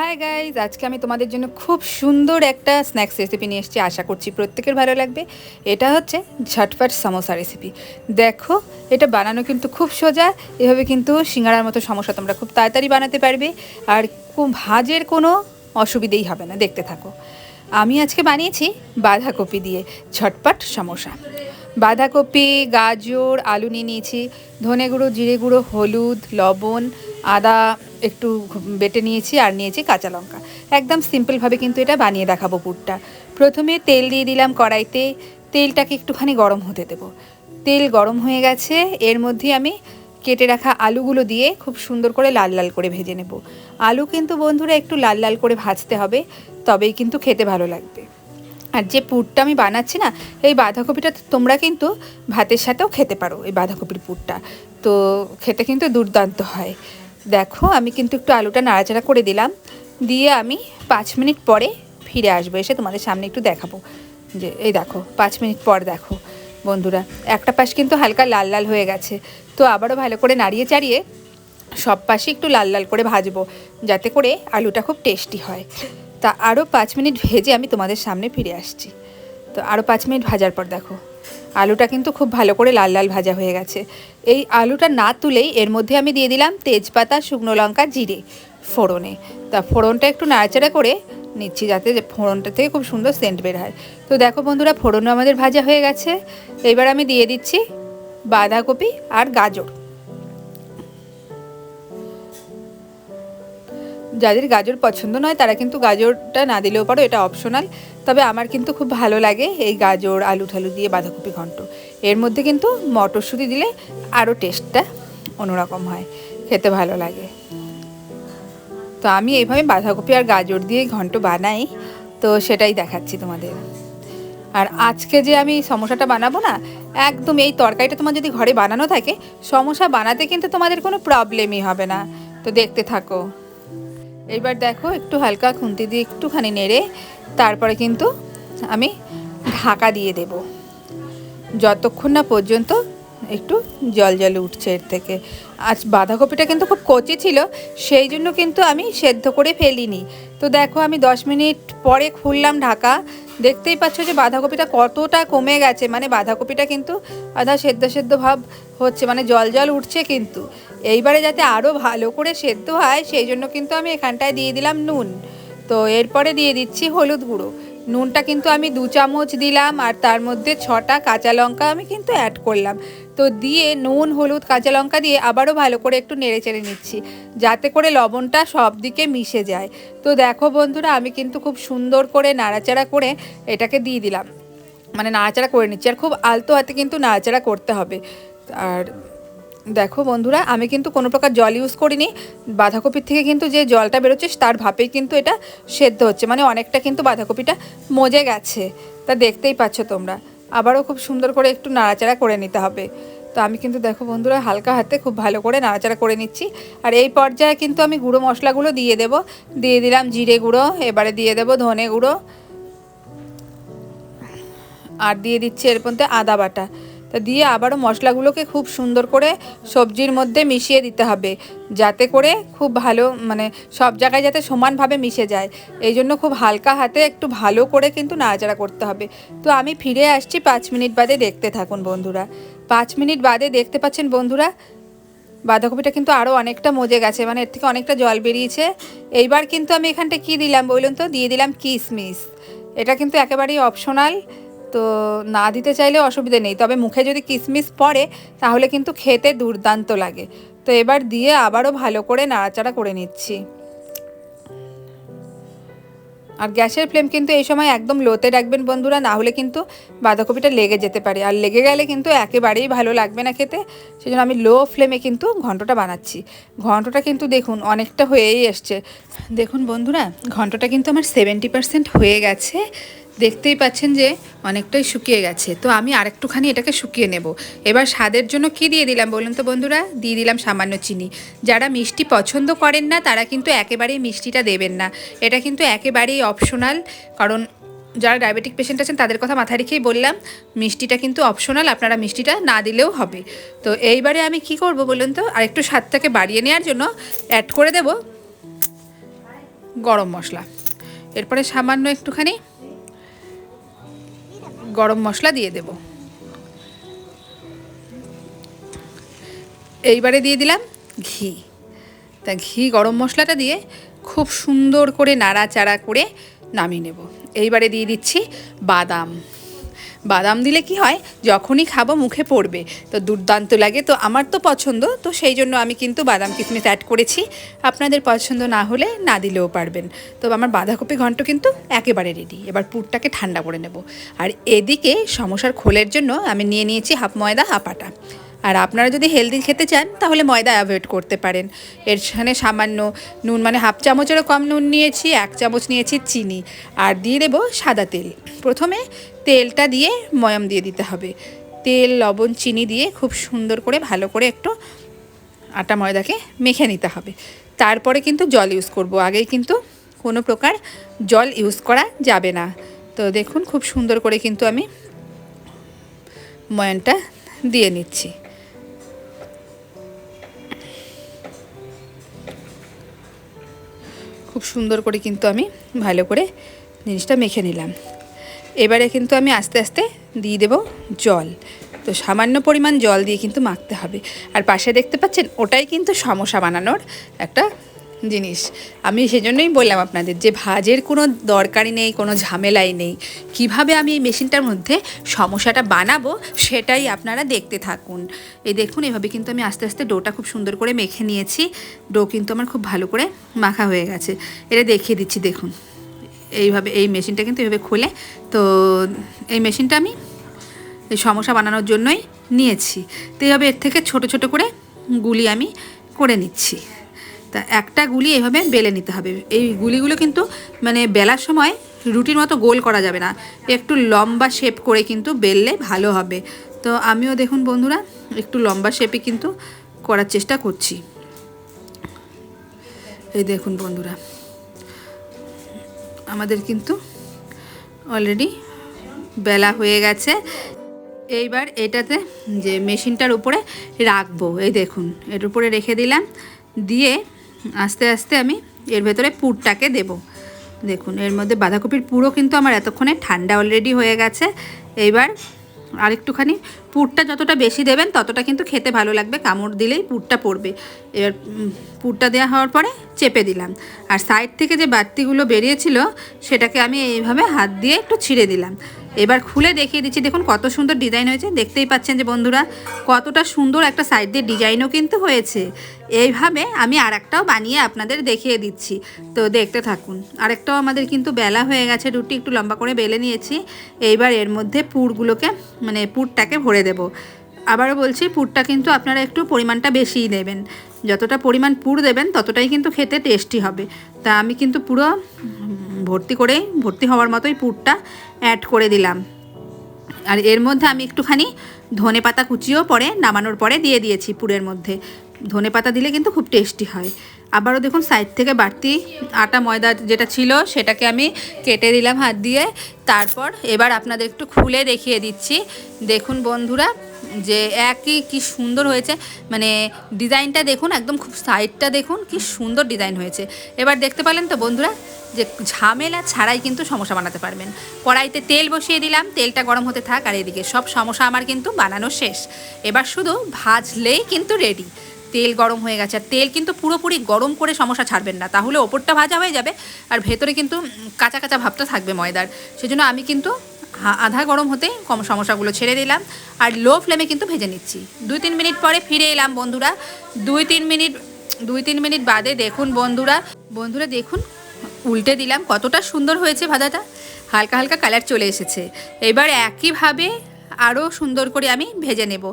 Hi guys আজকে আমি তোমাদের জন্য খুব সুন্দর একটা স্ন্যাক্স রেসিপি নিয়ে এসেছি, আশা করছি প্রত্যেকের ভালো লাগবে। এটা হচ্ছে ঝটপট সমোসা রেসিপি দেখো, এটা বানানো কিন্তু খুব সোজা, এভাবে কিন্তু সিঙ্গারার মতো সমস্যা তোমরা খুব তাড়াতাড়ি বানাতে পারবে, আর ভাজের কোনো অসুবিধেই হবে না, দেখতে থাকো। আমি আজকে বানিয়েছি বাঁধাকপি দিয়ে ঝটপট সমোসা। বাঁধাকপি, গাজর, আলু নিয়ে নিয়েছি, ধনে গুঁড়ো, জিরে গুঁড়ো, হলুদ, লবণ আদা একটু বেটে নিয়েছি আর নিয়েছি কাঁচা লঙ্কা। একদম সিম্পলভাবে কিন্তু এটা বানিয়ে দেখাবো পুরটা। প্রথমে তেল দিয়ে দিলাম কড়াইতে। তেলটাকে একটুখানি গরম হতে দেবো। তেল গরম হয়ে গেছে। এর মধ্যে আমি কেটে রাখা আলুগুলো দিয়ে খুব সুন্দর করে লাল লাল করে ভেজে নেব। আলু কিন্তু বন্ধুরা একটু লাল লাল করে ভাজতে হবে, তবেই কিন্তু খেতে ভালো লাগবে। আর যে পুরটা আমি বানাচ্ছি না, এই বাঁধাকপিটা তোমরা কিন্তু ভাতের সাথেও খেতে পারো, এই বাঁধাকপির পুরটা। তো খেতে কিন্তু দুর্দান্ত হয়। দেখো, আমি কিন্তু একটু আলুটা নাড়াচাড়া করে দিলাম। দিয়ে আমি পাঁচ মিনিট পরে ফিরে আসব, এসে তোমাদের সামনে একটু দেখাবো। যে, এই দেখো, পাঁচ মিনিট পর দেখো, বন্ধুরা। একটা পাশ কিন্তু হালকা লাল লাল হয়ে গেছে। তো আবারও ভালো করে নাড়িয়ে চাড়িয়ে সব পাশে একটু লাল লাল করে ভাজবো, যাতে করে আলুটা খুব টেস্টি হয়। তা আরও পাঁচ মিনিট ভেজে আমি তোমাদের সামনে ফিরে আসছি। তো আরও পাঁচ মিনিট ভাজার পর দেখো। আলুটা কিন্তু খুব ভালো করে লাল লাল ভাজা হয়ে গেছে। এই আলুটা না তুলেই এর মধ্যে আমি দিয়ে দিলাম তেজপাতা, শুকনো লঙ্কা, জিরে ফোড়নে। তা ফোড়নটা একটু নাড়াচাড়া করে নিচ্ছি যাতে ফোড়নটা থেকে খুব সুন্দর সেন্ট বের হয়। তো দেখো বন্ধুরা, ফোড়নও আমাদের ভাজা হয়ে গেছে। এবার আমি দিয়ে দিচ্ছি বাঁধাকপি আর গাজর। যাদের গাজর পছন্দ নয় তারা কিন্তু গাজরটা না দিলেও পারো, এটা অপশনাল তবে আমার কিন্তু খুব ভালো লাগে এই গাজর, আলু ঠালু দিয়ে বাঁধাকপি ঘন্ট। এর মধ্যে কিন্তু মটরশুঁটি দিলে আরও টেস্টটা অন্যরকম হয়, খেতে ভালো লাগে। তো আমি এইভাবে বাঁধাকপি আর গাজর দিয়ে ঘন্ট বানাই, তো সেটাই দেখাচ্ছি তোমাদের। আর আজকে যে আমি সমোসাটা বানাবো না, একদম এই তরকারিটা তোমার যদি ঘরে বানানো থাকে, সমোসা বানাতে কিন্তু তোমাদের কোনো প্রবলেমই হবে না। তো দেখতে থাকো। এবার দেখো একটু হালকা খুন্তি দিয়ে একটুখানি নেড়ে তারপরে কিন্তু আমি ঢাকা দিয়ে দেব। যতক্ষণ না পর্যন্ত একটু জল জল উঠছে এর থেকে। আজ বাঁধাকপিটা কিন্তু খুব কচি ছিল, সেই জন্য কিন্তু আমি সেদ্ধ করে ফেলিনি। তো দেখো, আমি দশ মিনিট পরে খুললাম ঢাকা। দেখতেই পাচ্ছ যে বাঁধাকপিটা কতটা কমে গেছে। মানে বাঁধাকপিটা কিন্তু আধা সেদ্ধ সেদ্ধ ভাব হচ্ছে মানে জল জল উঠছে কিন্তু। এইবারে যাতে আরও ভালো করে সেদ্ধ হয়, সেই জন্য কিন্তু আমি এখানটায় দিয়ে দিলাম নুন। তো এরপরে দিয়ে দিচ্ছি হলুদ গুঁড়ো। নুনটা কিন্তু আমি দু চামচ দিলাম আর তার মধ্যে ছটা কাঁচা লঙ্কা আমি কিন্তু অ্যাড করলাম। তো দিয়ে নুন, হলুদ, কাঁচা লঙ্কা দিয়ে আবারও ভালো করে একটু নেড়ে চেড়ে নিচ্ছি যাতে করে লবণটা সব দিকে মিশে যায়। তো দেখো বন্ধুরা, আমি কিন্তু খুব সুন্দর করে নাড়াচাড়া করে এটাকে দিয়ে দিলাম। মানে নাড়াচাড়া করে নিচ্ছি আর খুব আলতো হাতে কিন্তু নাড়াচাড়া করতে হবে। আর দেখো বন্ধুরা, আমি কিন্তু কোনো প্রকার জল ইউজ করিনি। বাঁধাকপির থেকে কিন্তু যে জলটা বেরোচ্ছে, তার ভাপেই কিন্তু এটা সেদ্ধ হচ্ছে। মানে অনেকটা কিন্তু বাঁধাকপিটা মজে গেছে। তা দেখতেই পাচ্ছ তোমরা। আবারও খুব সুন্দর করে একটু নাড়াচাড়া করে নিতে হবে। তো আমি কিন্তু দেখো বন্ধুরা, হালকা হাতে খুব ভালো করে নাড়াচাড়া করে নিচ্ছি। আর এই পর্যায়ে কিন্তু আমি গুঁড়ো মশলাগুলো দিয়ে দেব। দিয়ে দিলাম জিরে গুঁড়ো, এবারে দিয়ে দেব ধনে গুঁড়ো। আর দিয়ে দিচ্ছি এর মধ্যে আদা বাটা। তা দিয়ে আবারও মশলাগুলোকে খুব সুন্দর করে সবজির মধ্যে মিশিয়ে দিতে হবে, যাতে করে খুব ভালো মানে সব জায়গায় যাতে সমানভাবে মিশে যায়। এই জন্য খুব হালকা হাতে একটু ভালো করে কিন্তু নাড়াচাড়া করতে হবে। তো আমি ফিরে আসছি পাঁচ মিনিট বাদে দেখতে থাকুন বন্ধুরা। পাঁচ মিনিট বাদে দেখতে পাচ্ছেন বন্ধুরা, বাঁধাকপিটা কিন্তু আরও অনেকটা মজে গেছে মানে এর থেকে অনেকটা জল বেরিয়েছে। এইবার কিন্তু আমি এখানটা কী দিলাম বলুন তো? দিয়ে দিলাম কিশমিশ এটা কিন্তু একেবারেই অপশনাল তো না দিতে চাইলে অসুবিধে নেই। তবে মুখে যদি কিশমিশ পড়ে, তাহলে কিন্তু খেতে দুর্দান্ত লাগে। তো এবার দিয়ে আবারও ভালো করে নাড়াচাড়া করে নিচ্ছি। আর গ্যাসের ফ্লেম কিন্তু এই সময় একদম লোতে রাখবেন বন্ধুরা, না হলে কিন্তু বাঁধাকপিটা লেগে যেতে পারে। আর লেগে গেলে কিন্তু একেবারেই ভালো লাগবে না খেতে। সেই জন্য আমি লো ফ্লেমে কিন্তু ঘন্টটা বানাচ্ছি। ঘন্টটা কিন্তু দেখুন অনেকটা হয়েই এসছে। দেখুন বন্ধুরা, ঘন্টটা কিন্তু আমার সেভেন্টি পার্সেন্ট হয়ে গেছে। দেখতেই পাচ্ছেন যে অনেকটাই শুকিয়ে গেছে। তো আমি আরেকটুখানি এটাকে শুকিয়ে নেব। এবার স্বাদের জন্য কি দিয়ে দিলাম বলুন তো বন্ধুরা? দিয়ে দিলাম সামান্য চিনি। যারা মিষ্টি পছন্দ করেন না, তারা কিন্তু একেবারেই মিষ্টিটা দেবেন না। এটা কিন্তু একেবারেই অপশনাল কারণ যারা ডায়াবেটিক পেশেন্ট আছেন, তাদের কথা মাথায় রেখেই বললাম, মিষ্টিটা কিন্তু অপশনাল আপনারা মিষ্টিটা না দিলেও হবে। তো এইবারে আমি কি করব বলুন তো? আরেকটু স্বাদটাকে বাড়িয়ে নেওয়ার জন্য অ্যাড করে দেব গরম মশলা। এরপরে সামান্য একটুখানি গরম মশলা দিয়ে দেব। এইবারে দিয়ে দিলাম ঘি। তা ঘি গরম মশলাটা দিয়ে খুব সুন্দর করে নাড়াচাড়া করে নামিয়ে নেব। এইবারে দিয়ে দিচ্ছি বাদাম। বাদাম দিলে কি হয়? যখনই খাব মুখে পড়বে। তো দুর্দান্ত লাগে। তো আমার তো পছন্দ। তো সেই জন্য আমি কিন্তু বাদাম কিসমিস অ্যাড করেছি। আপনাদের পছন্দ না হলে না দিলেও পারবেন। তো আমার বাঁধাকপি ঘন্ট কিন্তু একেবারে রেডি এবার পুরটাকে ঠান্ডা করে নেব। আর এদিকে সমস্যার খোলের জন্য আমি নিয়ে নিয়েছি হাফ ময়দা, হাফ আটা। আর আপনারা যদি হেলদি খেতে চান, তাহলে ময়দা অ্যাভয়েড করতে পারেন। এর সাথে সামান্য নুন মানে হাফ চামচেরও কম নুন নিয়েছি, এক চামচ নিয়েছি চিনি। আর দিয়ে দেবো সাদা তেল। প্রথমে তেলটা দিয়ে ময়াম দিয়ে দিতে হবে। তেল, লবণ, চিনি দিয়ে খুব সুন্দর করে ভালো করে একটু আটা ময়দাকে মেখে নিতে হবে। তারপরে কিন্তু জল ইউজ করব। আগেই কিন্তু কোনো প্রকার জল ইউজ করা যাবে না। তো দেখুন, খুব সুন্দর করে কিন্তু আমি ময়ানটা দিয়ে নিচ্ছি। খুব সুন্দর করে কিন্তু আমি ভালো করে জিনিসটা মেখে নিলাম। এবারে কিন্তু আমি আস্তে আস্তে দিয়ে দেব জল। তো সামান্য পরিমাণ জল দিয়ে কিন্তু মাখতে হবে। আর পাশে দেখতে পাচ্ছেন, ওটাই কিন্তু সমস্যা বানানোর একটা জিনিস। আমি সেজন্যই বললাম আপনাদের যে ভাজের কোনো দরকারই নেই, কোনো ঝামেলাই নেই। কীভাবে আমি এই মেশিনটার মধ্যে সমস্যাটা বানাবো সেটাই আপনারা দেখতে থাকুন। এই দেখুন, এভাবে কিন্তু আমি আস্তে আস্তে ডোটা খুব সুন্দর করে মেখে নিয়েছি। ডো কিন্তু আমার খুব ভালো করে মাখা হয়ে গেছে। এটা দেখিয়ে দিচ্ছি, দেখুন। এইভাবে এই মেশিনটা কিন্তু এভাবে খুলে। তো এই মেশিনটা আমি এই সমস্যা বানানোর জন্যই নিয়েছি। তো এইভাবে এর থেকে ছোট ছোট করে গুলি আমি করে নিচ্ছি। তা একটা গুলি এভাবে বেলে নিতে হবে। এই গুলিগুলো কিন্তু মানে বেলার সময় রুটির মতো গোল করা যাবে না। একটু লম্বা শেপ করে কিন্তু বেললে ভালো হবে। তো আমিও দেখুন বন্ধুরা, একটু লম্বা শেপে কিন্তু করার চেষ্টা করছি। এই দেখুন বন্ধুরা, আমাদের কিন্তু অলরেডি বেলা হয়ে গেছে। এইবার এটাতে যে মেশিনটার উপরে রাখব, এই দেখুন, এর উপরে রেখে দিলাম। দিয়ে আস্তে আস্তে আমি এর ভেতরে পুরটাকে দেব। দেখুন, এর মধ্যে বাঁধাকপির পুরো কিন্তু আমার এতক্ষণে ঠান্ডা অলরেডি হয়ে গেছে। এইবার আরেকটুখানি পুরটা যতটা বেশি দেবেন, ততটা কিন্তু খেতে ভালো লাগবে। কামড় দিলেই পুরটা পড়বে। এবার পুরটা দেওয়া হওয়ার পরে চেপে দিলাম। আর সাইড থেকে যে বাড়তিগুলো বেরিয়েছিল, সেটাকে আমি এইভাবে হাত দিয়ে একটু ছিঁড়ে দিলাম। এবার খুলে দেখিয়ে দিচ্ছি, দেখুন কত সুন্দর ডিজাইন হয়েছে। দেখতেই পাচ্ছেন যে বন্ধুরা, কতটা সুন্দর একটা সাইড দিয়ে ডিজাইনও কিন্তু হয়েছে। এইভাবে আমি আর একটাও বানিয়ে আপনাদের দেখিয়ে দিচ্ছি। তো দেখতে থাকুন, আরেকটাও আমাদের কিন্তু বেলা হয়ে গেছে, রুটি একটু লম্বা করে বেলে নিয়েছি। এইবার এর মধ্যে পুরগুলোকে মানে পুরটাকে ভরে দেব। আবারও বলছি, পুরটা কিন্তু আপনারা একটু পরিমাণটা বেশিই দেবেন। যতটা পরিমাণ পুর দেবেন, ততটাই কিন্তু খেতে টেস্টি হবে। তা আমি কিন্তু পুরো ভর্তি করেই ভর্তি হওয়ার মতোই পুরটা অ্যাড করে দিলাম। আর এর মধ্যে আমি একটুখানি ধনে পাতা কুচিও পরে নামানোর পরে দিয়ে দিয়েছি পুরের মধ্যে। ধনে পাতা দিলে কিন্তু খুব টেস্টি হয়। আবারও দেখুন সাইড থেকে বাড়তি আটা, ময়দা যেটা ছিল সেটাকে আমি কেটে দিলাম হাত দিয়ে। তারপর এবার আপনাদের একটু খুলে দেখিয়ে দিচ্ছি। দেখুন বন্ধুরা যে একই কি সুন্দর হয়েছে। মানে ডিজাইনটা দেখুন, একদম খুব সাইডটা দেখুন, কি সুন্দর ডিজাইন হয়েছে। এবার দেখতে পেলেন তো বন্ধুরা, যে ঝামেলা ছাড়াই কিন্তু সমস্যা বানাতে পারবেন। কড়াইতে তেল বসিয়ে দিলাম, তেলটা গরম হতে থাক আর এদিকে সব সমস্যা আমার কিন্তু বানানো শেষ। এবার শুধু ভাজলেই কিন্তু রেডি তেল গরম হয়ে গেছে, আর তেল কিন্তু পুরোপুরি গরম করে সমস্যা ছাড়বেন না। তাহলে ওপরটা ভাজা হয়ে যাবে, আর ভেতরে কিন্তু কাঁচা কাঁচা ভাবটা থাকবে ময়দার। সেজন্য আমি কিন্তু আধা গরম হতে কম সমস্যাগুলো ছেড়ে দিলাম। আর লো ফ্লেমে কিন্তু ভেজে নিচ্ছি। দুই তিন মিনিট পরে ফিরে এলাম বন্ধুরা। দুই তিন মিনিট, দুই তিন মিনিট বাদে দেখুন বন্ধুরা বন্ধুরা দেখুন, উল্টে দিলাম কতটা সুন্দর হয়েছে ভাজাটা। হালকা হালকা কালার চলে এসেছে। এবার একইভাবে আরও সুন্দর করে আমি ভেজে নেব।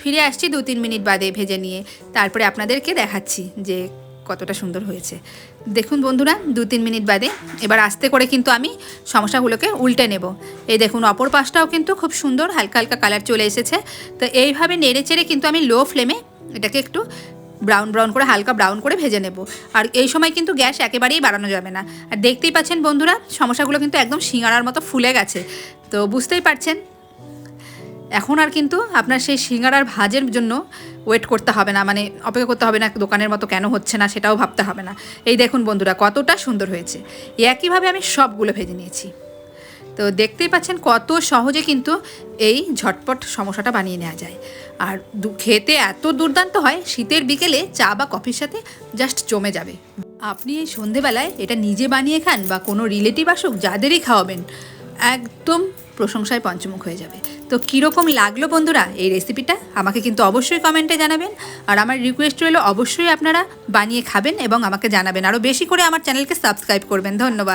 ফিরে আসছি দু তিন মিনিট বাদে ভেজে নিয়ে। তারপরে আপনাদেরকে দেখাচ্ছি যে কতটা সুন্দর হয়েছে। দেখুন বন্ধুরা দু তিন মিনিট বাদে এবার আস্তে করে কিন্তু আমি সমস্যাগুলোকে উল্টে নেব। এই দেখুন, অপর পাশটাও কিন্তু খুব সুন্দর, হালকা হালকা কালার চলে এসেছে। তো এইভাবে নেড়ে চেড়ে কিন্তু আমি লো ফ্লেমে এটাকে একটু ব্রাউন ব্রাউন করে, হালকা ব্রাউন করে ভেজে নেব। আর এই সময় কিন্তু গ্যাস একেবারেই বাড়ানো যাবে না। আর দেখতেই পাচ্ছেন বন্ধুরা, সমস্যাগুলো কিন্তু একদম সিঙ্গারার মতো ফুলে গেছে। তো বুঝতেই পারছেন এখন আর কিন্তু আপনার সেই সিঙ্গারার ভাজের জন্য ওয়েট করতে হবে না মানে অপেক্ষা করতে হবে না দোকানের মতো কেন হচ্ছে না সেটাও ভাবতে হবে না। এই দেখুন বন্ধুরা, কতটা সুন্দর হয়েছে। একইভাবে আমি সবগুলো ভেজে নিয়েছি। তো দেখতেই পাচ্ছেন কত সহজে কিন্তু এই ঝটপট সমস্যাটা বানিয়ে নেওয়া যায়। আর খেতে এত দুর্দান্ত হয়, শীতের বিকেলে চা বা কফির সাথে জাস্ট জমে যাবে। আপনি এই সন্ধেবেলায় এটা নিজে বানিয়ে খান বা কোনো রিলেটিভ আসুক, যাদেরই খাওয়াবেন, একদম প্রশংসায় পঞ্চমুখ হয়ে যাবে। তো কীরকম লাগল বন্ধুরা এই রেসিপিটা আমাকে কিন্তু অবশ্যই কমেন্টে জানাবেন। আর আমার রিকোয়েস্ট রইল, অবশ্যই আপনারা বানিয়ে খাবেন এবং আমাকে জানাবেন। আরও বেশি করে আমার চ্যানেলকে সাবস্ক্রাইব করবেন। ধন্যবাদ।